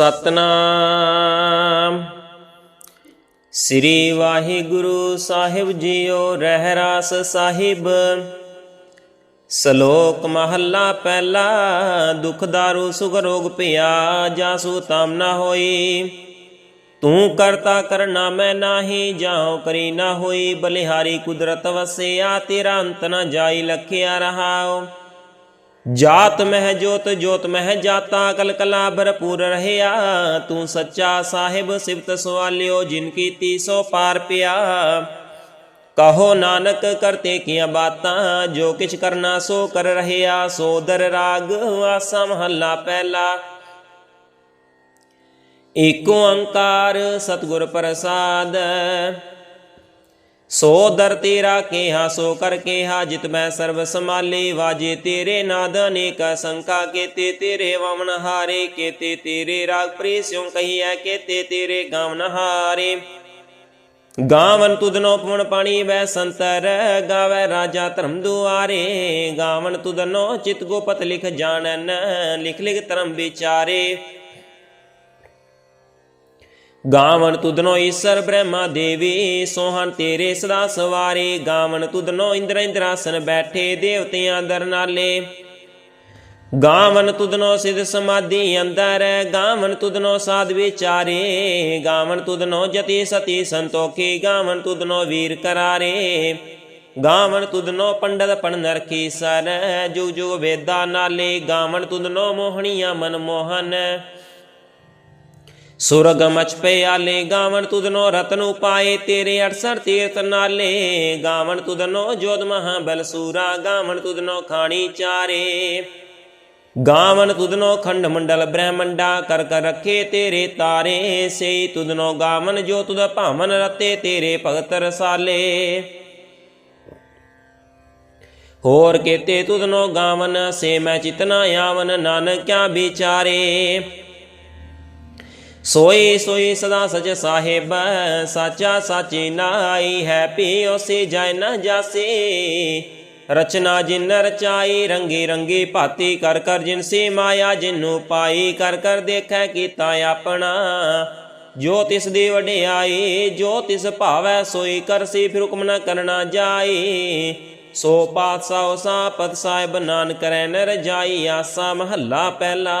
ਸਤਨਾਮ। ਸ੍ਰੀ ਵਾਹਿਗੁਰੂ ਸਾਹਿਬ ਜੀਓ ਰਹਿ ਰਾਸ ਸਾਹਿਬ। ਸ਼ਲੋਕ ਮਹੱਲਾ ਪਹਿਲਾ, ਦੁਖ ਦਾਰੂ, ਸੁਖ ਰੋਗ ਭਇਆ ਜਾਸੂ ਤਮ ਨਾ ਹੋਈ। ਤੂੰ ਕਰਤਾ ਕਰਨਾ ਮੈਂ ਨਾਹੀ, ਜਾਉ ਕਰੀ ਨਾ ਹੋਈ। ਬਲਿਹਾਰੀ ਕੁਦਰਤ ਵਸਿਆ, ਤੇਰਾ ਅੰਤ ਨਾ ਜਾਈ, ਲਖਿਆ ਰਹਾਓ ਜਾਤ ਮਹਿ ਜੋਤ ਜੋਤ ਮਹਿ ਜਾਤਾ ਕਲ ਕਲਾ ਭਰਪੂਰ ਰਹਿਆ ਤੂੰ ਸੱਚਾ ਸਾਹਿਬ ਸਿਫਤ ਸਵਾਲਿਓ ਜਿਨ ਕੀਤੀ ਸੋ ਪਾਰ ਪਿਆ ਕਹੋ ਨਾਨਕ ਕਰਤੇ ਕੀਆਂ ਬਾਤਾਂ ਜੋ ਕਿਛ ਕਰਨਾ ਸੋ ਕਰ ਰਹਿਆ ਸੋ ਦਰ ਰਾਗ ਆਸਾ ਮਹੱਲਾ ਪਹਿਲਾ ਏਕੋ ਓੰਕਾਰ ਸਤਿਗੁਰ ਪ੍ਰਸਾਦ ਸੋ ਦਰ ਤੇਰਾ ਕੇਹਾ, ਸੋ ਕਰ ਕੇਹਾ, ਜਿਤ ਮੈਂ ਸਰਬ ਸਮਾਲੇ ਵਾਜੇ ਤੇਰੇ ਨਾਦ ਅਨੇਕ ਸੰਕਾ ਕੇਤੇ, ਤੇਰੇ ਵਮਨ ਹਾਰੇ ਕੇਤੇ, ਤੇਰੇ ਰਾਗ ਪ੍ਰੀਸਿਉ ਕਹੀਐ ਕੇਤੇ, ਤੇਰੇ ਗਾਵਨ ਹਾਰੇ। ਗਾਵਨ ਤੁਧਨੋ ਪਵਨ ਪਾਣੀ ਵੈ ਸੰਤਰ, ਗਾਵੇ ਰਾਜਾ ਧਰਮ ਦੁਆਰੇ। ਗਾਵਨ ਤੁਧਨੋ ਚਿਤ ਗੋਪਤ ਲਿਖ ਜਾਣਨ, ਲਿਖ ਲਿਖ ਧਰਮ ਵਿਚਾਰੇ। ਗਾਵਨ ਤੁਧਨੋ ਈਸ਼ਰ ਬ੍ਰਹਮਾ ਦੇਵੀ, ਸੋਹਣ ਤੇਰੇ ਸਦਾ ਸਵਾਰੇ। ਗਾਵਨ ਤੁਧਨੋ ਇੰਦਰ ਇੰਦਰਾਸਨ ਬੈਠੇ ਦੇਵਤਿਆਂ ਦਰ ਨਾਲੇ। ਗਾਵਨ ਤੁਧਨੋ ਸਿਧ ਸਮਾਧੀ ਅੰਦਰ, ਗਾਵਨ ਤੁਧਨੋ ਸਾਧ ਵਿਚਾਰੇ। ਗਾਵਨ ਤੁਧਨੋ ਜਤੀ ਸਤੀ ਸੰਤੋਖੀ, ਗਾਵਨ ਤੁਧਨੋ ਵੀਰ ਕਰਾਰੇ। ਗਾਵਨ ਤੁਧਨੋ ਪੰਡਤ ਪਣ ਨਰਕੀ ਸਰ ਜੁਗ ਜੁਗ ਵੇਦਾ ਨਾਲੇ। ਗਾਵਨ ਤੁਧਨੋ ਮੋਹਣੀਆਂ ਮਨ ਮੋਹਨ ਸੁਰਗ ਮਚ ਪਿਆਲੇ, ਗਾਵਣ ਤੁਧਨੋ ਰਤਨ ਉਪਾਏ ਤੇਰੇ 68 ਤੀਰਥ ਨਾਲੇ। ਗਾਵਣ ਤੁਧਨੋ ਜੋਧ ਮਹਾ ਬਲ ਸੂਰਾ, ਗਾਵਣ ਤੁਧਨੋ ਖਾਣੀ ਚਾਰੇ। ਗਾਵਣ ਤੁਧਨੋ ਖੰਡ ਮੰਡਲ ਬ੍ਰਹਮੰਡਾ, ਕਰ ਕਰ ਰੱਖੇ ਤੇਰੇ ਤਾਰੇ। ਸੇ ਤੁਧਨੋ ਗਾਵਨ ਜੋ ਤੁਧ ਭਾਵਨ ਰਤੇ, ਤੇਰੇ ਭਗਤ ਰਸਾਲੇ। ਹੋਰ ਕੇਤੇ ਤੁਧਨੋ ਗਾਵਨ, ਸੇ ਮੈਂ ਚਿਤਨਾ ਆਵਨ, ਨਾਨਕਿਆ ਵਿਚਾਰੇ। ਸੋਈ ਸੋਈ ਸਦਾ ਸਚ ਸਾਹਿਬ, ਸਾਚਾ ਸਾਚੀ ਨਾਈ ਹੈ ਪਿਓ ਸੇ ਜਾਇ ਨਾ ਜਾਸੇ। ਰਚਨਾ ਜਿਨ ਰਚਾਈ, ਰੰਗੀ ਰੰਗੀ ਭਾਤੀ ਕਰ ਕਰ ਜਿਨ ਸੇ ਮਾਇਆ, ਜਿਨੂੰ ਪਾਈ ਕਰ ਕਰ ਦੇਖੈ ਕੀਤਾ ਆਪਣਾ। ਜੋ ਤਿਸ ਦੀ ਵਡਿਆਈ, ਜੋ ਤਿਸ ਭਾਵੈ ਸੋਈ ਕਰਸੀ ਫਿਰ ਹੁਕਮ ਨ ਕਰਨਾ ਜਾਈ। ਸੋ ਪਾਤਸ਼ਾਹ ਸਾਪਤ ਸਾਹਿਬ, ਨਾਨਕ ਕਰੈ ਨਰ ਜਾਈ ਆਸਾ ਮਹੱਲਾ ਪਹਿਲਾ।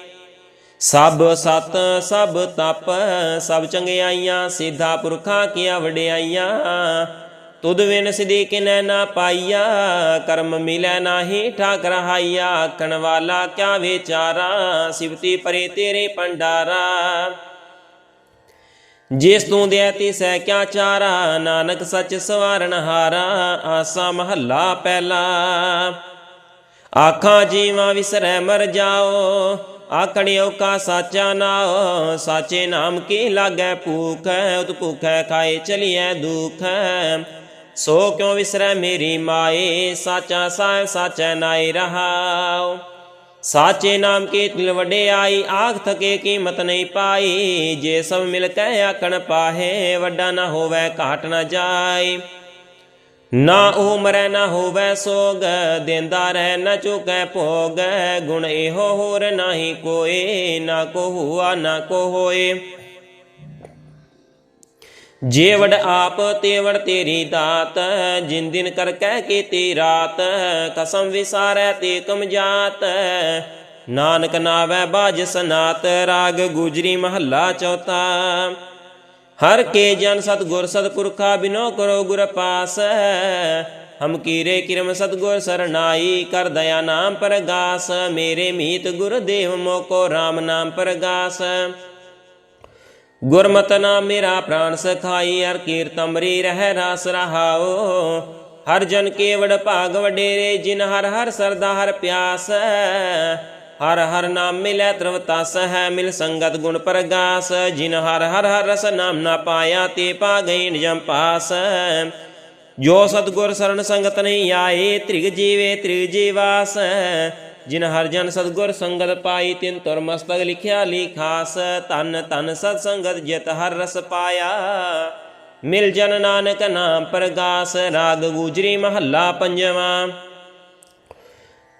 ਸਭ ਸਤ, ਸਭ ਤਪ, ਸਭ ਚੰਗਿਆਈਆਂ, ਸਿੱਧਾ ਪੁਰਖਾਂ ਕੀਆਂ ਵਡਿਆਈਆਂ। ਤੁਧ ਵਿਨ ਸਿਧੀ ਕਿਨੈ ਨਾ ਪਾਈਆ, ਕਰਮ ਮਿਲੈ ਨਾਹੀ ਠਾਕ ਰਹਾਈਆ ਆਖਣ ਵਾਲਾ ਕਿਆ ਵਿਚਾਰਾ, ਸਿਵਤੀ ਪਰੇ ਤੇਰੇ ਪੰਡਾਰਾ ਜਿਸ ਤੂੰ ਦੇ ਤਿਸੈ ਕਿਆ ਚਾਰਾ, ਨਾਨਕ ਸੱਚ ਸਵਾਰਨ ਹਾਰਾ, ਆਸਾ ਮਹੱਲਾ ਪਹਿਲਾ। ਆਖਾਂ ਜੀਵਾਂ ਵਿਸਰੈ ਮਰ ਜਾਓ ਆਖਣਿਓ ਕਾ ਸਾਚਾ ਨਾਉ ਸਾਚੇ ਨਾਮ ਕੀ ਲਾਗੈ ਭੂਖ, ਉਤ ਭੂਖੈ ਖਾਏ ਚਲੀਐ ਦੁਖ। ਸੋ ਕਿਉ ਵਿਸਰੈ ਮੇਰੀ ਮਾਏ, ਸਾਚਾ ਸਾਹਿਬ ਸਾਚੈ ਨਾਈ ਰਹਾਉ। ਸਾਚੇ ਨਾਮ ਕੀ ਤਿਲ ਵਡਿਆਈ ਆਖ ਥਕੇ ਕੀਮਤ ਨਹੀਂ ਪਾਈ। ਜੇ ਸਭ ਮਿਲ ਕੇ ਆਕਣ ਪਾਹੇ, ਵੱਡਾ ਨਾ ਹੋਵੇ ਘਾਟ ਨਾ ਜਾਏ ਨਾ ਉਹ ਮਰੈ ਨਾ ਹੋਵੇ ਸੋਗ, ਦੇਂਦਾ ਰਹਿ ਨਾ ਚੁਕੈ ਭੋਗ। ਗੁਣ ਇਹੋ ਹੋਰ ਨਾਹੀ ਕੋਏ, ਨਾ ਕੋ ਹੁਆ ਨਾ ਕੋ ਹੋਏ ਜੇ ਆਪ ਤੇਵੜ ਤੇਰੀ ਦਾਤ, ਜਿਨ ਦਿਨ ਕਰ ਕਹਿ ਕੀਤੀ ਰਾਤ, ਕਸਮ ਵਿਸਾਰੈ ਤੇ ਕਮ ਜਾਤ। ਨਾਨਕ ਨਾਵੈ ਬਾਜ ਸਨਾਤ, ਰਾਗ ਗੁਜਰੀ ਮਹੱਲਾ ਚੌਥਾ। ਹਰ ਕੇ ਜਨ ਸਤਗੁਰ ਸਤਪੁਰਖਾ ਬਿਨੋ ਕਰੋ ਗੁਰ ਪਾਸ। ਹਮ ਕੀਰੇ ਕਿਰਮ ਸਤਗੁਰ ਸਰਨਾਈ ਕਰ ਦਇਆ ਨਾਮ ਪ੍ਰਗਾਸ। ਮੇਰੇ ਮੀਤ ਗੁਰ ਮੋਕੋ RAM ਨਾਮ ਪ੍ਰਗਾਸ। ਗੁਰਮਤਿ ਨਾਮ ਮੇਰਾ ਪ੍ਰਾਨ ਸਖਾਈ, ਹਰ ਕੀਰਤਮਰੀ ਰਹਿ ਰਾਸ ਰਹਾਓ ਹਰ ਜਨ ਕੇਵੜ ਭਾਗ ਵਡੇਰੇ, ਜਿਨ ਹਰ ਹਰ ਸਰਦਾ ਹਰ ਪਿਆਸ। ਹਰ ਹਰ ਨਾਮ ਮਿਲੈ ਤ੍ਰਵਤਸ ਹੈ ਮਿਲ ਸੰਗਤ ਗੁਣ ਪ੍ਰਗਾਸ। ਜਿਨ ਹਰ ਹਰ ਹਰ ਰਸ ਨਾਮ ਨਾ ਪਾਇਆ, ਤੇ ਪਾ ਗਈ ਨਿਜਮ ਪਾਸ। ਜੋ ਸਤਗੁਰ ਸਰਣ ਸੰਗਤ ਨਹੀਂ ਆਏ, ਤ੍ਰਿਗ ਜੀਵੇ ਤ੍ਰਿਗ ਜੀਵਾਸ। ਜਿਨ ਹਰ ਜਨ ਸਤਗੁਰ ਸੰਗਤ ਪਾਈ, ਤਿਨ ਤੁਰ ਮਸਤਕ ਲਿਖਿਆ ਲਿਖਾਸ ਤਨ ਤਨ ਸਤ ਸੰਗਤ ਜਿਤ ਹਰ ਰਸ ਪਾਇਆ। ਮਿਲ ਜਨ ਨਾਨਕ ਨਾਮ ਪ੍ਰਗਾਸ, ਰਾਗ ਗੁਜਰੀ ਮਹੱਲਾ ਪੰਜਵਾਂ।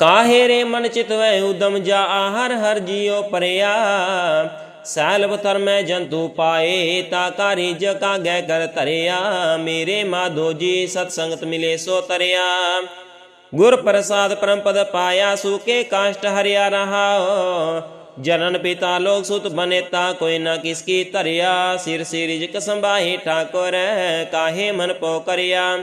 ਕਾਹੇ ਰੇ ਮਨ ਚਿਤਵੈ ਉਦਮ ਜਾ ਹਰ ਹਰ ਜੀਉ ਪਰਿਆ। ਸੈਲਬ ਧਰਮੈ ਜੰਤੂ ਪਾਏ, ਤਾ ਕਾਰੀ ਜਕਾ ਗੈ ਕਰ ਧਰਿਆ। ਮੇਰੇ ਮਾਧੋ ਜੀ ਸਤ ਸੰਗਤ ਮਿਲੇ ਸੋ ਤਰਿਆ। ਗੁਰ ਪ੍ਰਸਾਦ ਪਰਮ ਪਦ ਪਾਇਆ ਸੂਕੇ ਕਾਸ਼ਟ ਹਰਿਆ ਰਹਾ। ਜਨਨ ਪਿਤਾ ਲੋਕ ਸੁਤ ਬਨੇ, ਤਾ ਕੋਈ ਨਾ ਕਿਸ ਕੀ ਧਰਿਆ। ਸਿਰ ਸਿਰ ਜਿਕ ਸੰਭਾਹੀ ਠਾਕੁਰ, ਕਾਹੇ ਮਨ ਪੋ ਕਰਿਆ।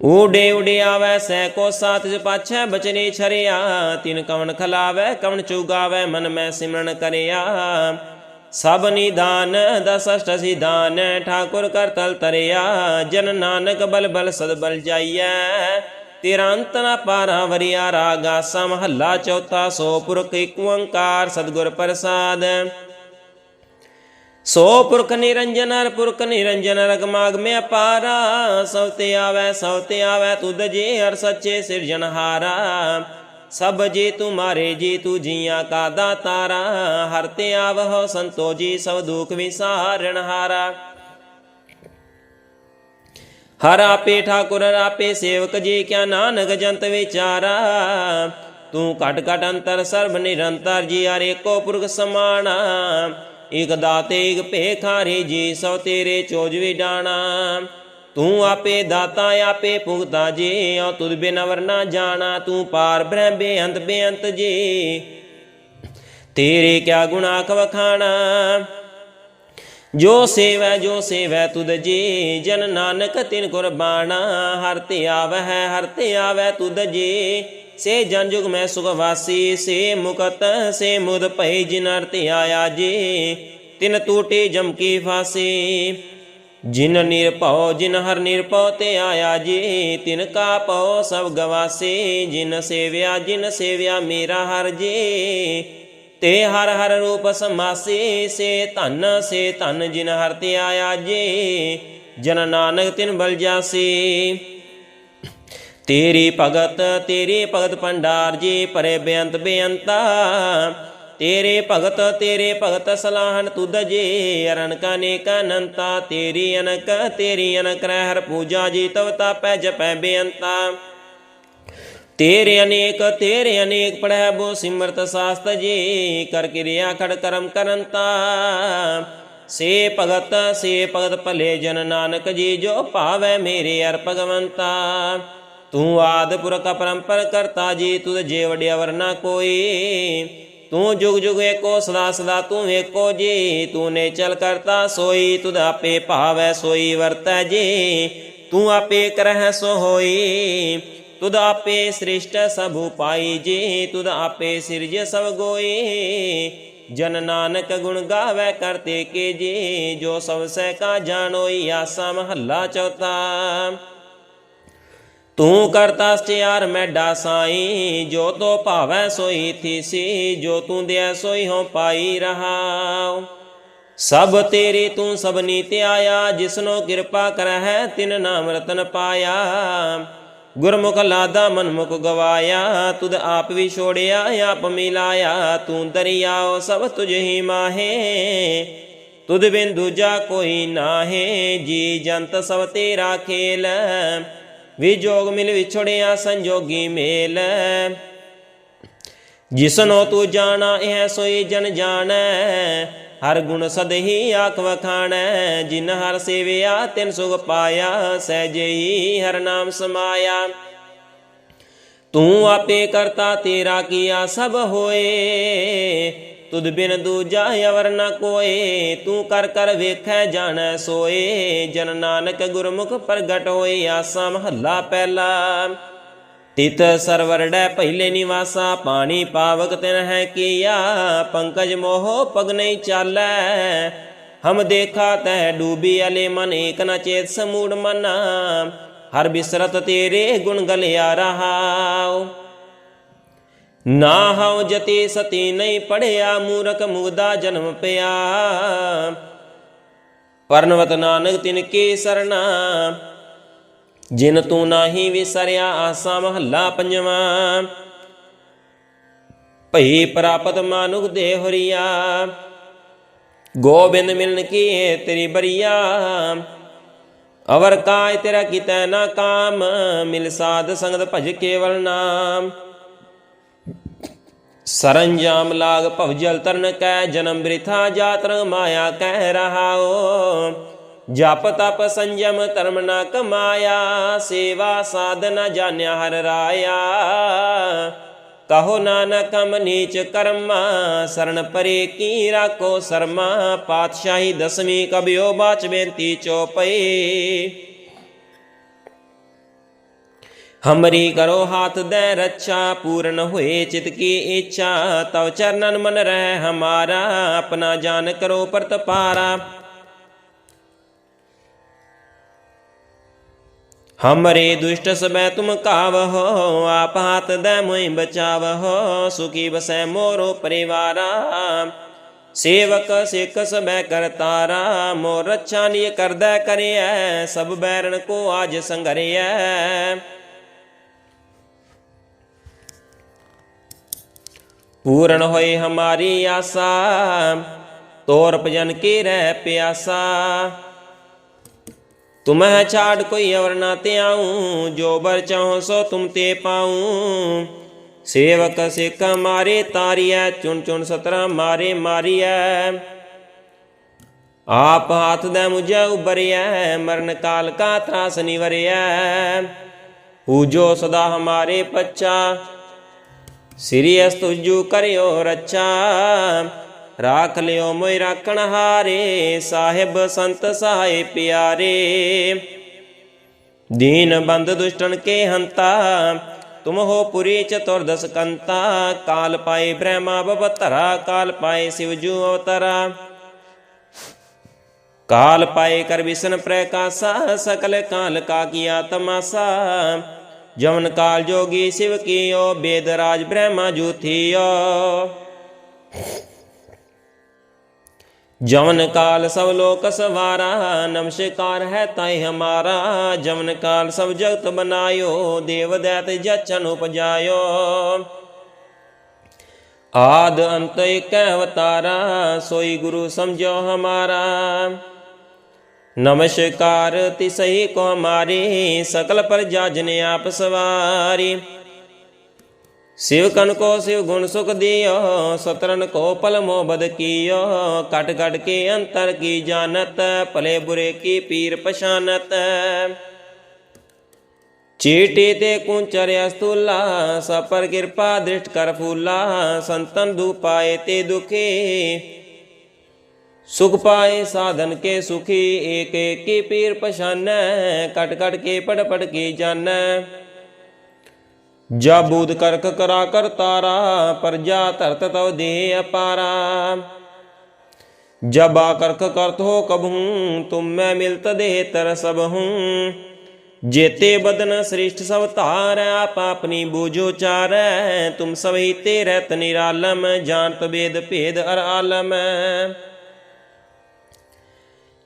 ਊਡੇ ਊਡੇ ਆਵੈ ਸੈ ਕੋ ਸਾਥ ਜ ਪਾਛੈ, ਬਚਨੇ ਛਰਿਆ। ਤਿਨ ਕਵਨ ਖਲਾਵੈ ਕਵਨ ਚੁਗਾਵੈ, ਮਨ ਮੈਂ ਸਿਮਰਨ ਕਰਿਆ। ਸਭ ਨਿਦਾਨ, ਦਸ ਅਸ਼ਟ ਸਿਧਾਨ, ਠਾਕੁਰ ਕਰ ਤਲ ਤਰਿਆ। ਜਨ ਨਾਨਕ ਬਲ ਬਲ ਸਦ ਬਲ ਜਾਈਐ। ਤੇਰਾ ਅੰਤ ਨਾ ਪਾਰਾ ਵਰਿਆ, ਰਾਗਾ ਸਮਹੱਲਾ ਚੌਥਾ ਸੋ, ਪੁਰਖ ਇਕ ਓੰਕਾਰ, ਸਤਿਗੁਰ ਪ੍ਰਸਾਦ। ਸੋ ਪੁਰਖ ਨਿਰੰਜਨ ਹਰ ਪੁਰਖ ਨਿਰੰਜਨ ਰਗਮਾਗ ਮੇ ਅਪਾਰਾ ਸਭ ਤੇ ਆਵੈ, ਸਭ ਤੇ ਆਵੈ, ਤੁਧ ਜੇ ਹਰ ਸੱਚੇ ਸਿਰਜਣਹਾਰਾ ਸਭ ਜੀ ਤੁਮਾਰੇ ਜੀ ਤੂ ਜੀਆਂ ਕਾ ਦਾਤਾਰਾ ਹਰ ਤੇ ਆਵਹੁ ਸੰਤੋ ਜੀ, ਸਭ ਦੁਖ ਵਿਸਾਰਣਹਾਰਾ ਹਰ। ਆਪੇ ਠਾਕੁਰ ਆਪੇ ਸੇਵਕ, ਜੀ ਕਿਆ ਨਾਨਕ ਜੰਤ ਵਿਚਾਰਾ। ਤੂੰ ਘਟ ਘਟ ਅੰਤਰ ਸਰਬ ਨਿਰੰਤਰ ਜੀ ਹਰੇ ਕੋ ਪੁਰਖ ਸਮਾਣਾ। ਇਕ ਦਾਤੇ ਇਕ ਭੇਖਾਰੀ ਜੀ, ਸੋ ਤੇਰੇ ਚੋਜ ਵਿਡਾਣਾ ਤੂੰ ਆਪੇ ਦਾਤਾ, ਆਪੇ ਭੁਗਤਾ ਜੀ ਔ ਤੁਧ ਬਿਨ ਅਵਰ ਨਾ ਜਾਣਾ। ਤੂੰ ਪਾਰ ਬ੍ਰਹਮ ਬੇਅੰਤ ਬੇਅੰਤ ਜੀ, ਤੇਰੇ ਕਿਆ ਗੁਣਾ ਕਵਖਾਣਾ ਜੋ ਸੇਵੈ ਜੋ ਸੇਵੈ ਤੁਧ ਜੀ, ਜਨ ਨਾਨਕ ਤਿਨ ਕੁਰਬਾਨਾ ਹਰ ਤੇ ਆਵਹਿ ਹਰ ਤੇ ਆਵੈ ਤੁਧ ਜੀ। ਸੇ ਜਨ ਜੁਗ ਮੈਂ ਸੁਖ ਵਾਸੀ ਸੇ ਮੁਕਤ, ਸੇ ਮੁਦ ਭਈ ਜਿਨ ਅਰ ਤੇ ਆਇਆ ਜੀ। ਤਿਨ ਟੂਟੀ ਜਮ ਕੀ ਫਾਸੀ, ਜਿਨ ਨਿਰਭਉ ਜਿਨ ਹਰ ਨਿਰਭਉ ਤੇ ਆਇਆ ਜੀ। ਤਿਨ ਕਾ ਪਉ ਸਭ ਗਵਾਸੀ, ਜਿਨ ਸੇਵਿਆ ਜਿਨ ਸੇਵਿਆ ਮੇਰਾ ਹਰ ਜੀ। ਤੇ ਹਰ ਹਰ ਰੂਪ ਸਮਾਸੀ, ਸੇ ਧਨ ਸੇ ਧਨ ਜਿਨ ਹਰ ਤੇ ਆਇਆ ਜੀ। ਜਨ ਨਾਨਕ ਤਿਨ ਬਲ ਜਾਸੀ। ਤੇਰੀ ਭਗਤ ਤੇਰੀ ਭਗਤ ਭੰਡਾਰ ਜੀ ਪਰੇ ਬੇਅੰਤ ਬੇਅੰਤਾ। ਤੇਰੇ ਭਗਤ ਤੇਰੇ ਭਗਤ ਸਲਾਹਨ ਤੁਧ ਜੀ ਅਰਨ ਅਨੇਕ ਕਨੰਤਾ। ਤੇਰੀ ਅਨਕ ਤੇਰੀ ਅਨਕ ਰਹਿ ਹਰ ਪੂਜਾ ਜੀ, ਤਵ ਤਾਪੈ ਜਪੈ ਬੇਅੰਤਾ। ਤੇਰੇ ਅਨੇਕ ਤੇਰੇ ਅਨੇਕ ਪੜੈ ਬੋ ਸਿਮਰਤ ਸਾਸਤ ਜੀ, ਕਰ ਕਿਰਿਆ ਖੜ ਕਰਮ ਕਰੰਤਾ। ਸੇ ਭਗਤ ਸੇ ਭਗਤ ਭਲੇ ਜਨ ਨਾਨਕ ਜੀ, ਜੋ ਭਾਵੈ ਮੇਰੇ ਅਰ ਭਗਵੰਤਾ ਤੂੰ ਆਦ ਪੁਰਖ ਪਰੰਪਰ ਕਰਤਾ ਜੀ, ਤੁਧ ਜੇ ਵਡਿਆ ਵਰਨਾ ਕੋਈ। ਤੂੰ ਜੁਗ ਜੁਗ ਏਕੋ, ਸਦਾ ਸਦਾ ਤੂੰ ਏਕੋ ਜੀ। ਤੂੰ ਨੇ ਚਲ ਕਰਤਾ ਸੋਈ, ਤੁਧ ਆਪੇ ਭਾਵੈ ਸੋਈ, ਵਰਤੈ ਜੀ। ਤੂੰ ਆਪੇ ਕਰਹਿ ਸੋ ਹੋਈ, ਤੁਧ ਆਪੇ ਸ੍ਰਿਸ਼ਟ ਸਭ ਉਪਾਈ ਜੀ। ਤੁਧ ਆਪੇ ਸਿਰਜ ਸਭ ਗੋਈ, ਜਨ ਨਾਨਕ ਗੁਣ ਗਾਵੇ ਕਰਤੇ ਕੇ ਜੀ। ਜੋ ਸਭ ਸਹਿ ਕਾ ਜਾਣੋਈ ਆਸਾ ਮਹੱਲਾ ਚੌਥਾ। ਤੂੰ ਕਰਤਾ ਸਚਿਆਰ ਮੈਡਾ ਸਾਈ। ਜੋ ਤੋ ਭਾਵੈ ਸੋਈ ਥੀਸੀ ਜੋ ਤੂੰ ਦਿਆ ਸੋਈ ਹੋ ਪਾਈ ਰਹਾਉ। ਸਭ ਤੇਰੀ ਤੂੰ ਸਭ ਨੀਤ ਆਇਆ ਜਿਸਨੋ ਕਿਰਪਾ ਕਰਹਿ, ਤਿਨ ਨਾਮ ਰਤਨ ਪਾਇਆ। ਗੁਰਮੁਖ ਲਾਦਾ ਮਨਮੁਖ ਗਵਾਇਆ, ਤੁਧ ਆਪ ਵੀ ਛੋੜਿਆ, ਆਪ ਮਿਲਾਇਆ। ਤੂੰ ਦਰਿਆਓ ਸਭ ਤੁਝ ਹੀ ਮਾਹੇ। ਤੁਧ ਬਿਨ ਦੂਜਾ ਕੋਈ ਨਾਹੇ, ਜੀ ਜੰਤ ਸਭ ਤੇਰਾ ਖੇਲ। ਵਿਜੋਗ ਮਿਲ ਵਿਛੜਿਆ, ਸੰਜੋਗੀ ਮੇਲ। ਜਿਸਨੋ ਤੂੰ ਜਾਣਾ, ਇਹ ਸੋਈ ਜਨ ਜਾਣੈ। ਹਰ ਗੁਣ ਸਦਹੀ ਆਖ ਵਖਾਣੈ। ਜਿਨ ਹਰ ਸੇਵਿਆ, ਤਿਨ ਸੁਖ ਪਾਇਆ, ਸਹਿਜਈ ਹਰ ਨਾਮ ਸਮਾਇਆ। ਤੂੰ ਆਪੇ ਕਰਤਾ, ਤੇਰਾ ਕੀਆ ਸਭ ਹੋਏ। ਤੁਧ ਬਿਨ ਦੂਜਾ ਅਵਰ ਨ ਕੋਏ, ਤੂੰ ਕਰ ਕਰ ਵੇਖੈ ਜਾਣੈ ਸੋਏ। ਜਨ ਨਾਨਕ ਗੁਰਮੁਖ ਪ੍ਰਗਟ ਹੋਏ, ਆਸਾ ਮਹੱਲਾ ਪਹਿਲਾ। ਤਿਤ ਸਰਵਰੜੈ ਪਹਿਲੇ ਨਿਵਾਸਾ, ਪਾਣੀ ਪਾਵਕ ਤਿਨ ਹੈ ਕੀਆ। ਪੰਕਜ ਮੋਹ ਪਗ ਨਹੀਂ ਚਾਲੈ, ਹਮ ਦੇਖਾ ਤੈ ਡੂਬੀ ਅਲੇ ਮਨ, ਏਕ ਨ ਚੇਤ ਸਮੂੜ ਮਨਾ। ਹਰ ਬਿਸਰਤ ਤੇਰੇ ਗੁਣ ਗਲਿਆ ਰਹਾਉ। ਨਾ ਹਉ ਜਤੀ ਸਤੀ ਨਹੀਂ ਪੜਿਆ, ਮੂਰਖ ਮੁਗਦਾ ਜਨਮ ਪਿਆ। ਪਰਨਵਤ ਨਾਨਕ ਤਿਨ ਕੀ ਸਰਣਾ, ਜਿਨ ਤੂੰ ਨਾਹੀ ਵਿਸਰਿਆ, ਆਸਾ ਮਹੱਲਾ ਪੰਜਵਾਂ। ਭਈ ਪ੍ਰਾਪਤ ਮਾਨੁਖ ਦੇ ਹਰੀਆ, ਗੋਬਿੰਦ ਮਿਲਨ ਕੀ ਤੇਰੀ ਬਰੀਆ। ਅਵਰ ਕਾਇ ਤੇਰਾ ਕੀਤੈ ਨਾ ਕਾਮ, ਮਿਲ ਸਾਧ ਸੰਗਤ ਭਜ ਕੇਵਲ ਨਾਮ। ਸਰੰਜਾਮ ਲਾਗ ਭਵ ਜਲ ਤਰਨ ਕੈ, ਜਨਮ ਬ੍ਰਿਥਾ ਜਾਤਰ ਮਾਇਆ ਕਹਿ ਰਹਾਓ ਜਪ ਤਪ ਸੰਜਮ ਧਰਮ ਨਾ ਕਮਾਇਆ, ਸੇਵਾ ਸਾਧਨਾ ਜਾਣਿਆ ਹਰ ਰਾਇਆ। ਕਹੋ ਨਾਨਕ ਹਮ ਨੀਚ ਕਰਮਾ ਸਰਣ ਪਰੇ ਕੀ ਰਾਖੋ ਸਰਮਾ। ਪਾਤਸ਼ਾਹੀ ਦਸਵੀਂ ਕਬਿਓ ਬਾਚ ਬੇਨਤੀ ਚੋਪਈ। ਹਮਰੀ ਕਰੋ ਹਾਥ ਦੇ ਰੱਛਾ, ਪੂਰਨ ਹੋਏ ਚਿਤ ਕੀ ਇੱਛਾ। ਤਵ ਚਰਨਨ ਮਨ ਰਹਿ ਹਮਾਰਾ, ਆਪਣਾ ਜਾਨ ਕਰੋ ਪ੍ਰਤਪਾਰਾ ਹਮਰੇ ਦੁਸ਼ਟ ਸਬੈ ਤੁਮ ਕਾਵਹੋ, ਆਪ ਹਾਥ ਦੇ ਮੋਇ ਬਚਾਵਹੋ, ਸੁਖੀ ਬਸੈ ਮੋਰੋ ਪਰਿਵਾਰਾ। ਸੇਵਕ ਸਿੱਖ ਸਬੈ ਕਰਤਾਰਾ ਮੋਰ ਰੱਛਾ ਨਿਯ ਕਰਦਾ ਕਰਿਐ, ਸਭ ਬੈਰਨ ਕੋ ਆਜ ਸੰਗਰਿਐ। ਪੂਰਨ ਹੋਏ ਹਮਾਰੀ ਆਸਾ, ਤੋਰ ਭਜਨ ਕੀ ਰਹਿ ਪਿਆਸਾ ਤੁਮਹਿ ਛਾੜ ਕੋਈ ਅਵਰ ਨਾ ਤੇ ਜੋ ਬਰ ਚਾਹੋ ਸੋ ਤੁਮ ਤੇ ਪਾਉ। ਸੇਵਕ ਸਿੱਖ ਮਾਰੇ ਤਾਰੀਐ, ਚੁਣ ਚੁਣ ਸਤਰਾ ਮਾਰੇ ਮਾਰੀਐ। ਆਪ ਹੱਥ ਦੇ ਮੁਝੈ ਉਬਰਿਐ ਮਰਨ ਕਾਲ ਕਾ ਤਰਾਸ ਨਿਵਰਿਐ। ਪੂਜੋ ਸਦਾ ਹਮਾਰੇ ਪੱਚਾ ਸ੍ਰੀ ਅਸਤੁਜੂ ਕਰਿਓ ਰੱਛਾ। ਰਾਖ ਲਿਓ ਮੋਇ ਰਾਖਣ ਹਾਰੇ, ਸਾਹਿਬ ਸੰਤ ਸਹਾਏ ਪਿਆਰੇ। ਦੀਨ ਬੰਦ ਦੁਸ਼ਟਨ ਕੇ ਹੰਤਾ, ਤੁਮ ਹੋ ਪੁਰੀ ਚਤੁਰਦਸ ਕੰਤਾ। ਕਾਲ ਪਾਏ ਬ੍ਰਹਮਾ ਬਵਤਰਾ, ਕਾਲ ਪਾਏ ਸਿਵਜੂ ਅਵਤਰਾ। ਕਾਲ ਪਾਏ ਕਰ ਵਿਸ਼ਨ ਪ੍ਰਕਾਸ਼ਾ, ਸਕਲ ਕਾਲ ਕਾ ਕੀਆ ਤਮਾਸਾ ਜਵਨ ਕਾਲ ਜੋਗੀ ਸਿਵ ਕੀਓ, ਬੇਦ ਰਾਜ ਬ੍ਰਹਮਾ ਜੂਥੀਓ। ਜਵਨ ਕਾਲ ਸਭ ਲੋਕ ਸਵਾਰਾ, ਨਮਸਕਾਰ ਹੈ ਤਾਈ ਹਮਾਰਾ। ਜਵਨ ਕਾਲ ਸਭ ਜਗਤ ਬਨਾਇਓ, ਦੇਵ ਦੈਤ ਜਚਨ ਉਪਜਾਇਓ। ਆਦ ਅੰਤ ਇਕ ਅਵਤਾਰਾ, ਸੋਈ ਗੁਰੂ ਸਮਝੋ ਹਮਾਰਾ। ਨਮਸਕਾਰ ਤਿਸਹੀ ਕੋ ਹਮਾਰੀ ਸਕਲ ਪ੍ਰਜਾ ਜਨ ਆਪ ਸਵਾਰੀ। ਸਿਵ ਕਨ ਕੋ ਸਿਵ ਗੁਣ ਸੁਖ ਦਿਓ ਸਤਰਨ ਕੋ ਪਲ ਮੋਬਦ ਕੀਓ। ਕਟ ਕਟ ਕੇ ਅੰਤਰ ਕੀ ਜਾਣਤ, ਭਲੇ ਬੁਰੇ ਕੀ ਪੀਰ ਪਛਾਨਤ। ਚੀਟੀ ਤੇ ਕੁੰਚਰ ਅਸਤੁਲਾ ਸਪਰ ਕਿਰਪਾ ਦ੍ਰਿਸ਼ਟ ਕਰ ਫੂਲਾ, ਸੰਤਨ ਦੁਪਾਏ ਤੇ ਦੁਖੀ। ਸੁਖ ਪਾਏ ਸਾਧਨ ਕੇ ਸੁਖੀ, ਏਕ ਏਕ ਪੀਰ ਪਛਾਨੈ, ਕਟ ਕਟ ਕੇ ਪੜ ਪੜ ਕੇ ਜਾਣੈ ਜਾ ਬੂਦ ਕਰਕ ਕਰਾ ਕਰ ਤਾਰਾ ਪਰਜਾ ਧਰਤ ਤਉ ਦੇ ਅਪਾਰਾ। ਜਬਾ ਕਰਕ ਕਰਤ ਹੋ ਕਬਹੂ, ਤੁਮ ਮੈਂ ਮਿਲਤ ਦੇ ਤਰ ਸਭ ਹੂੰ ਜੇਤੇ ਬਦਨ ਸ੍ਰਿਸ਼ਟ ਸਭ ਧਾਰ, ਆਪ ਆਪਣੀ ਬੂਝੋ ਚਾਰੈ। ਤੁਮ ਸਭੀ ਤੇ ਰਹਿਤ ਨਿਰਾਲਮ ਜਾਣਤ ਵੇਦ ਭੇਦ ਅਰ ਆਲਮ।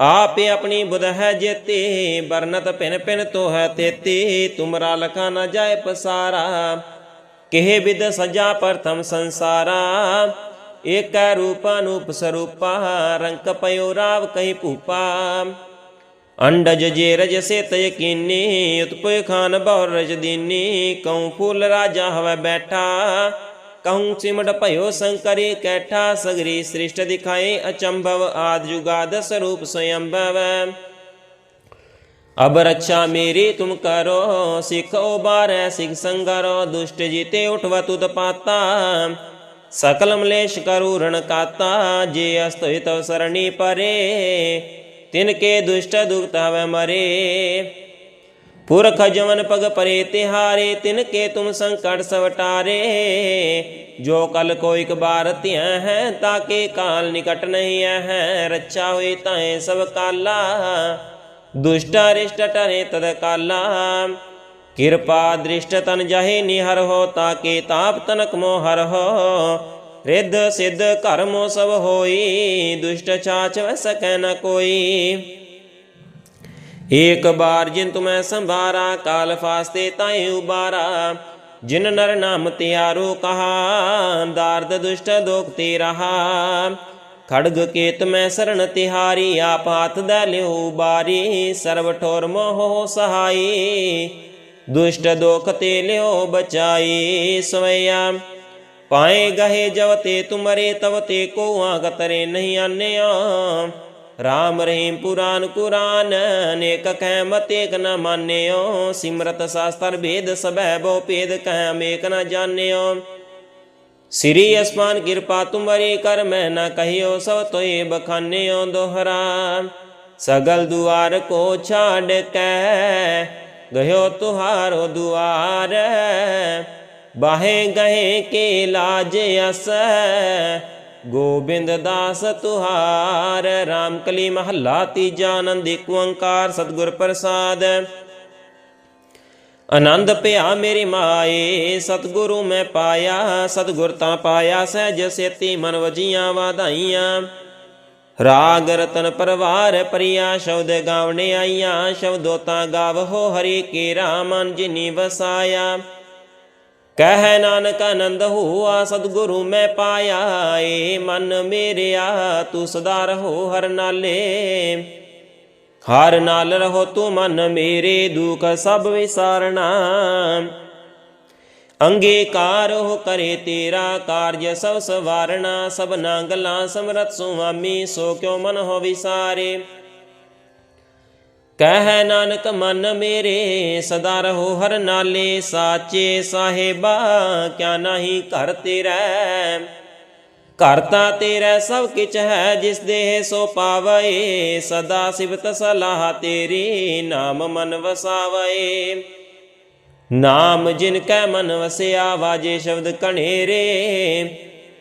ਆਪੇ ਆਪਣੀ ਬੁਧ ਹੈ ਜੇਤੇ ਬਰਨਤ ਪਿਨ ਪਿਨ ਤੋ ਤੇਤੇ, ਤੁਮਰਾ ਲਖਾ ਨ ਜਾਏ ਪਸਾਰਾ, ਕਿਹ ਵਿਦ ਸਜਾ ਪ੍ਰਥਮ ਸੰਸਾਰਾ, ਏਕੈ ਰੂਪ ਸਰੂਪਾ, ਰੰਕ ਪਇਓ ਰਾਵ ਕਹੀ ਭੂਪਾ। ਅੰਡਜ ਜੇ ਰਜ ਸੇ ਤਯ ਕੀਨੀ ਉਤਪੇ ਖਾਨ ਬਹੁ ਰਜ ਦੀਨੀ, ਕਉ ਫੂਲ ਰਾਜਾ ਹਵੈ ਬੈਠਾ ਕਹੂੰ ਸਿਮਟ ਭਇਓ ਸੰਕਰੀ ਕੈਠਾ ਸਗਰੀ ਸ੍ਰਿਸ਼ਟ ਦਿਖਾਏ ਅਚੰਭਵ ਆਦ ਜੁਗਾਦ ਸਰੂਪ ਸਯੰਭਵ ਅਬ ਰੱਛਾ ਮੇਰੀ ਤੁਮ ਕਰੋ ਸਿਖ ਉਬਾਰੈ ਸਿਖ ਸੰਗਰੋ ਦੁਸ਼ਟ ਜੀਤੇ ਉਠਵ ਤੁਦ ਪਾਤਾ ਸਕਲ ਮਲੇਸ਼ ਕਰੂਰਣ ਕਾਤਾ ਜੇ ਅਸਤਿ ਤਵ ਸਰਣੀ ਪਰੇ ਤਿਨ ਕੇ ਦੁਸ਼ਟ ਦੁਖਤ ਹਵੈ ਮਰੇ ਪੁਰਖ ਜਵਨ ਪਗ ਪਰੇ ਤਿਹਾਰੇ, ਤਿਨ ਕੇ ਤੁਮ ਸੰਕਟ ਸਵਟਾਰੇ। ਜੋ ਕਲ ਕੋ ਇਕ ਬਾਰ ਧਿਆ ਹੈ ਤਾਕੇ ਕਾਲ ਨਿਕਟ ਨਹੀਂ ਹੈ। ਰੱਛਾ ਹੋਏ ਤਾਏ ਸਭ ਕਾਲਾ, ਦੁਸ਼ਟ ਰਿਸ਼ਟ ਟਰੇ ਤਦ ਕਾਲਾ। ਕਿਰਪਾ ਦ੍ਰਿਸ਼ਟ ਤਨ ਜਹੇ ਨਿਹਰ ਹੋ ਤਾਕੇ ਤਾਪ ਤਨਕ ਮੋ ਹਰ ਹੋ। ਰਿੱਧ ਸਿੱਧ ਕਰਮੋ ਸਭ ਹੋਈ, ਦੁਸ਼ਟ ਛਾਛ ਵੈ ਨ ਕੋਈ। ਏਕ ਬਾਰ ਜਿਨ ਤੁਮੈ ਸੰਭਾਰਾ, ਕਾਲ ਫਾਸਤੇ ਤਾਏ ਉਬਾਰਾ। ਜਿਨ ਨਰ ਨਾਮ ਤਿਆਰੋ ਕਹਾ ਦਾਰਦ ਦੁਸ਼ਟ ਦੋਖ ਤੇ ਰਹਾ ਖੜਗ ਕੇਤ ਮੈਂ ਸਰਣ ਤਿਹਾਰੀ, ਆਪ ਹਾਥ ਦਾ ਲਿਓ ਬਾਰੀ ਸਰਬ ਠੋਰ ਮੋਹ ਸਹਾਈ, ਦੁਸ਼ਟ ਦੋਖ ਤੇ ਲਿਓ ਬਚਾਈ। ਸਵਈਆ, ਪਾਏ ਗਹੇ ਜਵ ਤੇ ਤੁਮਰੇ ਤਵ ਤੇ ਕੋ ਆਗਤਰੇ ਨਹੀਂ ਆਨਿਆ। ਰਾਮ ਰਹੀਮ ਪੁਰਾਨ ਕੁਰਾਨ ਅਨੇਕ ਕਹਿ ਮਤ ਨ ਮਾਨਿਓ, ਸਿਮਰਤ ਸਾਸਤਰ ਭੇਦ ਸਭੈ ਬੋ ਭੇਦ ਕਹਿ ਮੇਕ ਨ ਜਾਣਿਓ। ਸ੍ਰੀ ਅਸਮਾਨ ਕਿਰਪਾ ਤੁਮਰੀ ਕਰ ਮੈਂ ਨ ਕਹਿਓ ਸੋ ਤੋਏ ਬਖਾਨਿਓ ਦੋਹਰਾ। ਸਗਲ ਦੁਆਰ ਕੋ ਛਾੜ ਕੇ ਗਇਓ ਤੁਹਾਰੋ ਦੁਆਰ। ਬਾਹੇ ਗਏ ਕੇ ਲਾਜ ਅਸ ਗੋਬਿੰਦ ਦਾਸ ਤੁਹਾਰ RAM ਕਲੀ ਮਹੱਲਾ ਤੀਜਾ ਆਨੰਦ ਏਕ ਓੰਕਾਰ ਸਤਿਗੁਰ ਪ੍ਰਸਾਦ। ਆਨੰਦ ਭਿਆ ਮੇਰੀ ਮਾਏ, ਸਤਿਗੁਰੂ ਮੈਂ ਪਾਇਆ, ਸਤਿਗੁਰ ਤਾਂ ਪਾਇਆ, ਸਹਿਜ ਸੇਤੀ ਮਨ ਵਜੀਆਂ ਵਾਧਾਈਆਂ। ਰਾਗ ਰਤਨ ਪਰਵਾਰ ਪ੍ਰਿਆ, ਸ਼ਬਦ ਗਾਵਣੇ ਆਈਆਂ ਸ਼ਬਦੋ ਤਾਂ ਗਾਵਹੋ ਹਰੀ ਕੇ ਰਾਮਨ ਜਿਨੀ ਵਸਾਇਆ। ਕਹਿ ਨਾਨਕ ਆਨੰਦ ਹੋਆ, ਸਤਿਗੁਰੂ ਮੈਂ ਪਾਇਆ ਏ, ਮਨ ਮੇਰਿਆ, ਤੂੰ ਸਦਾ ਰਹੋ ਹਰ ਨਾਲੇ। ਹਰ ਨਾਲ ਰਹੋ ਤੂੰ ਮਨ ਮੇਰੇ, ਦੁਖ ਸਭ ਵਿਸਾਰਣਾ ਅੰਗੀਕਾਰ ਹੋ ਕਰੇ ਤੇਰਾ ਕਾਰਜ ਸਭ ਸਵਾਰਣਾ ਸਭ ਨਾਂਗਲਾਂ ਸਮਰਤ ਸੁਆਮੀ, ਸੋ ਕਿਉ ਮਨ ਹੋ ਵਿਸਾਰੇ। ਕਹਿ ਨਾਨਕ, ਮਨ ਮੇਰੇ, ਸਦਾ ਰਹੋ ਹਰ ਨਾਲੇ, ਸਾਚੇ ਸਾਹਿਬਾ, ਕਿਆ ਨਹੀਂ ਘਰ ਤੇਰਾ। ਘਰ ਤੇਰਾ ਸਭ ਕਿਛ ਹੈ, ਜਿਸ ਦੇਹ ਸੋ ਪਾਵਏ ਸਦਾ ਸਿਵਤ ਸਲਾਹ ਤੇਰੀ, ਨਾਮ ਮਨ ਵਸਾਵਏ ਨਾਮ ਜਿਨ ਕੈ ਮਨ ਵਸਿਆ, ਵਾਜੇ ਸ਼ਬਦ ਕਣੇਰੇ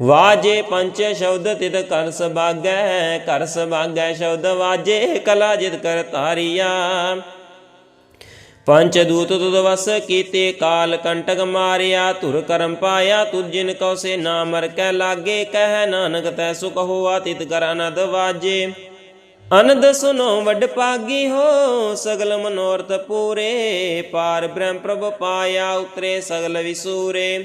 ਵਾਜੇ ਪੰਚ ਸ਼ਬਦ ਤਿਤ ਕਰ ਸਬਾਗੈ ਕਰ ਸਬਾਗੈ ਸ਼ਬਦ ਵਾਜੇ, ਕਲਾ ਜਿਤ ਕਰ ਤਾਰੀਆ ਪੰਚ ਦੂਤ ਤੁਧ ਵਸ ਕੀਤੇ ਕਾਲ ਕੰਟਕ ਮਾਰਿਆ, ਧੁਰ ਕਰਮ ਪਾਇਆ, ਤੁਧ ਜਿਨ ਕਉ ਸੇ ਨਾ ਮਰ ਕੈ ਲਾਗੇ, ਕਹਿ ਨਾਨਕ ਤੈ ਸੁਖ ਹੋਆ, ਤਿਤ ਕਰ ਅਨੰਦ ਵਾਜੇ। ਅਨੰਦ ਸੁਨੋ ਵੱਡ ਪਾਗੀ ਹੋ, ਸਗਲ ਮਨੋਰਥ ਪੂਰੇ, ਪਾਰ ਬ੍ਰਹਮ ਪ੍ਰਭ ਪਾਇਆ, ਉਤਰੇ ਸਗਲ ਵਿਸੂਰੇ।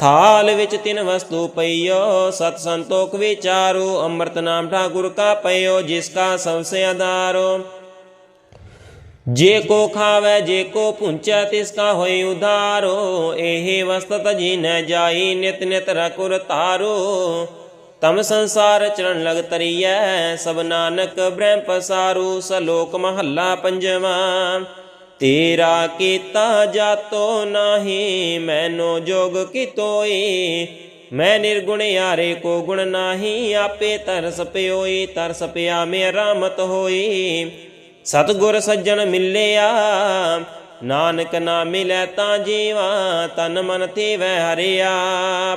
ਥਾਲ ਵਿੱਚ ਤਿੰਨ ਵਸਤੂ ਪਈਓ, ਸਤ ਸੰਤੋਖ ਵਿਚਾਰੋ, ਅੰਮ੍ਰਿਤ ਨਾਮ ਠਾਕੁਰ ਕਾ ਪਈਓ ਜਿਸ ਕਾ ਸਭ ਸੇ ਆਧਾਰੋ। ਜੇ ਕੋ ਖਾਵੇ, ਜੇ ਕੋ ਪੁੰਚੈ ਤਿਸ ਕਾ ਹੋਏ ਉਧਾਰੋ। ਇਹ ਵਸਤਤ ਜੀ ਨ ਜਾਈ, ਨਿਤ ਨਿਤ ਰਕੁਰ ਤਾਰੋ ਤਮ ਸੰਸਾਰ ਚਰਨ ਲਗ ਤਰੀਐ, ਸਭ ਨਾਨਕ ਬ੍ਰਹਮ ਪਸਾਰੂ, ਸਲੋਕ ਮਹੱਲਾ ਪੰਜਵਾਂ। ਤੇਰਾ ਕੀਤਾ ਜਾਤੋ ਨਾਹੀ, ਮੈਨੋ ਜੋਗ ਕੀਤੋਈ। ਮੈਂ ਨਿਰਗੁਣ ਯਾਰੇ ਕੋ ਗੁਣ ਨਾਹੀ, ਆਪੇ ਤਰਸ ਪਿਓਈ, ਤਰਸ ਪਿਆ ਮੇਰਾ ਮਤ ਹੋਈ। ਸਤਗੁਰ ਸੱਜਣ ਮਿਲਿਆ, ਨਾਨਕ ਨਾ ਮਿਲੈ ਤਾਂ ਜੀਵਾ, ਤਨ ਮਨ ਤੇ ਵੈ ਹਰਿਆ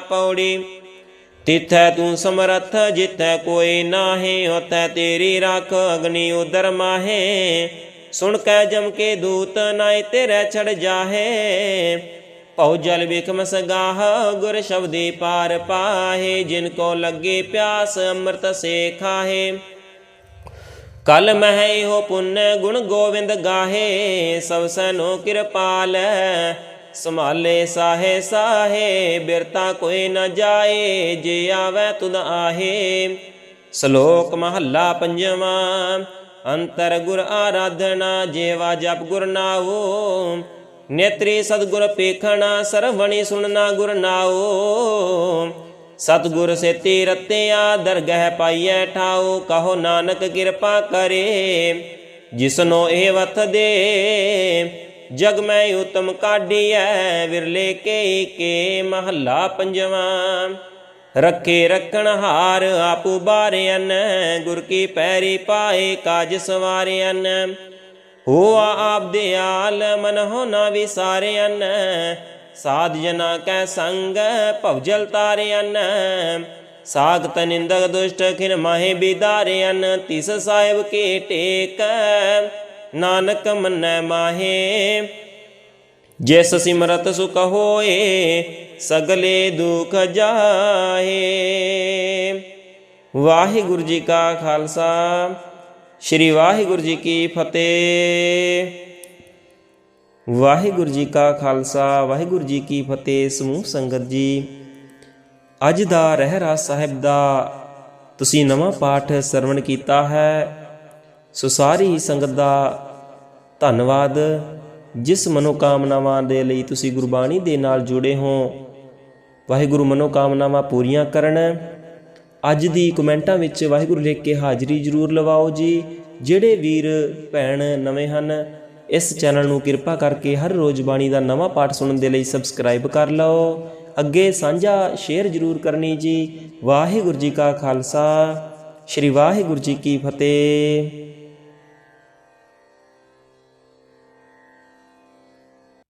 ਪੌੜੀ। ਤਿਥੈ ਤੂੰ ਸਮਰੱਥ ਜਿਤੈ ਕੋਈ ਨਾਹੀ ਹੋਤੈ ਤੇਰੀ ਰੱਖ, ਅਗਨੀ ਉਦਰ ਮਾਹੇ। ਸੁਣ ਕੈ ਜਮ ਕੇ ਦੂਤ ਨਾਇ ਤੇਰੇ ਛੜ ਜਾਹੇ। ਭਉ ਜਲ ਵਿਖਮ ਸਗਾਹ, ਗੁਰ ਸ਼ਬਦੀ ਪਾਰ ਪਾਹੇ। ਜਿਨ ਕੋ ਲੱਗੇ ਪਿਆਸ, ਅੰਮ੍ਰਿਤ ਸੇ ਖਾਹੇ। ਕਲ ਮਹਿ ਇਹੋ ਪੁੰਨ ਗੁਣ ਗੋਵਿੰਦ ਗਾਹੇ। ਸਭ ਸਨੋ ਕਿਰਪਾਲ ਸੰਭਾਲੇ ਸਾਹੇ ਸਾਹੇ। ਬਿਰਤਾ ਕੋਈ ਨ ਜਾਏ, ਜੇ ਆਵੈ ਤੁਧ ਆਹੇ। ਸ਼ਲੋਕ ਮਹੱਲਾ ਪੰਜਵਾਂ ਅੰਤਰ ਗੁਰ ਆਰਾਧਨਾ ਜੇਵਾ ਜਪ ਗੁਰ ਨਾਉ, ਨੇਤਰੀ ਸਤਗੁਰ ਪੇਖਣਾ ਸਰਵਣੀ ਸੁਣਨਾ ਗੁਰ ਨਾਉ। ਸਤਗੁਰ ਸੇਤੀ ਰਤਿਆ ਦਰਗਹਿ ਪਾਈਐ ਠਾਉ, ਕਹੋ ਨਾਨਕ ਕਿਰਪਾ ਕਰੇ। ਜਿਸਨੋ ਇਹ ਵਥ ਦੇ, ਜਗ ਮੈਂ ਉਤਮ ਕਾਢੀਐ, ਵਿਰਲੇ ਕੇ ਕੇ ਮਹੱਲਾ ਪੰਜਵਾਂ। ਰੱਖੇ ਰੱਖਣ ਹਾਰ ਆਪੂ ਬਾਰਿਆਨ ਗੁਰ ਕੀ ਪੈਰੀ ਪਾਏ ਕਾਜ ਸਵਾਰਿਆਨ। ਹੋਆ ਆਪ ਦਿਆਲ ਮਨ ਹੋ ਨਾ ਵਿਸਾਰਿਆਨ, ਸਾਧ ਜਨਾ ਕੈ ਸੰਗ ਭਵਜਲ ਤਾਰਿਆਨ। ਸਾਗਤ ਨਿੰਦਕ ਦੁਸ਼ਟ ਖਿਨ ਮਾਹੇ ਬਿਦਾਰਿਆਨ, ਤਿਸ ਸਾਹਿਬ ਕੇ ਟੇਕ, ਨਾਨਕ ਮੰਨੈ ਮਾਹੇ ਜਿਸ ਸਿਮਰਤ ਸੁਖ ਹੋਏ, ਸਗਲੇ ਦੁਖ ਜਾਏ। ਵਾਹਿਗੁਰੂ ਜੀ ਕਾ ਖਾਲਸਾ, ਸ੍ਰੀ ਵਾਹਿਗੁਰੂ ਜੀ ਕੀ ਫਤਿਹ। ਵਾਹਿਗੁਰੂ ਜੀ ਕਾ ਖਾਲਸਾ, ਵਾਹਿਗੁਰੂ ਜੀ ਕੀ ਫਤਿਹ। ਸਮੂਹ ਸੰਗਤ ਜੀ, ਅੱਜ ਦਾ ਰਹਿਰਾ ਸਾਹਿਬ ਦਾ ਤੁਸੀਂ ਨਵਾਂ ਪਾਠ ਸਰਵਣ ਕੀਤਾ ਹੈ। ਸੋ ਸਾਰੀ ਸੰਗਤ ਦਾ ਧੰਨਵਾਦ। ਜਿਸ ਮਨੋਕਾਮਨਾਵਾਂ ਦੇ ਲਈ ਤੁਸੀਂ ਗੁਰਬਾਣੀ ਦੇ ਨਾਲ ਜੁੜੇ ਹੋ, ਵਾਹਿਗੁਰੂ ਮਨੋਕਾਮਨਾਵਾਂ ਪੂਰੀਆਂ ਕਰਨ। ਅੱਜ ਦੀ ਕਮੈਂਟਾਂ ਵਿੱਚ ਵਾਹਿਗੁਰੂ ਲਿਖ ਕੇ ਹਾਜ਼ਰੀ ਜ਼ਰੂਰ ਲਵਾਓ ਜੀ, ਜਿਹੜੇ ਵੀਰ, ਭੈਣ ਨਵੇਂ ਹਨ, ਇਸ ਚੈਨਲ ਨੂੰ ਕਿਰਪਾ ਕਰਕੇ ਹਰ ਰੋਜ਼ ਬਾਣੀ ਦਾ ਨਵਾਂ ਪਾਠ ਸੁਣਨ ਦੇ ਲਈ ਸਬਸਕ੍ਰਾਈਬ ਕਰ ਲਓ। ਅੱਗੇ ਸਾਂਝਾ ਸ਼ੇਅਰ ਜ਼ਰੂਰ ਕਰਨੀ ਜੀ। ਵਾਹਿਗੁਰੂ ਜੀ ਕਾ ਖਾਲਸਾ, ਸ੍ਰੀ ਵਾਹਿਗੁਰੂ ਜੀ ਕੀ ਫਤਿਹ।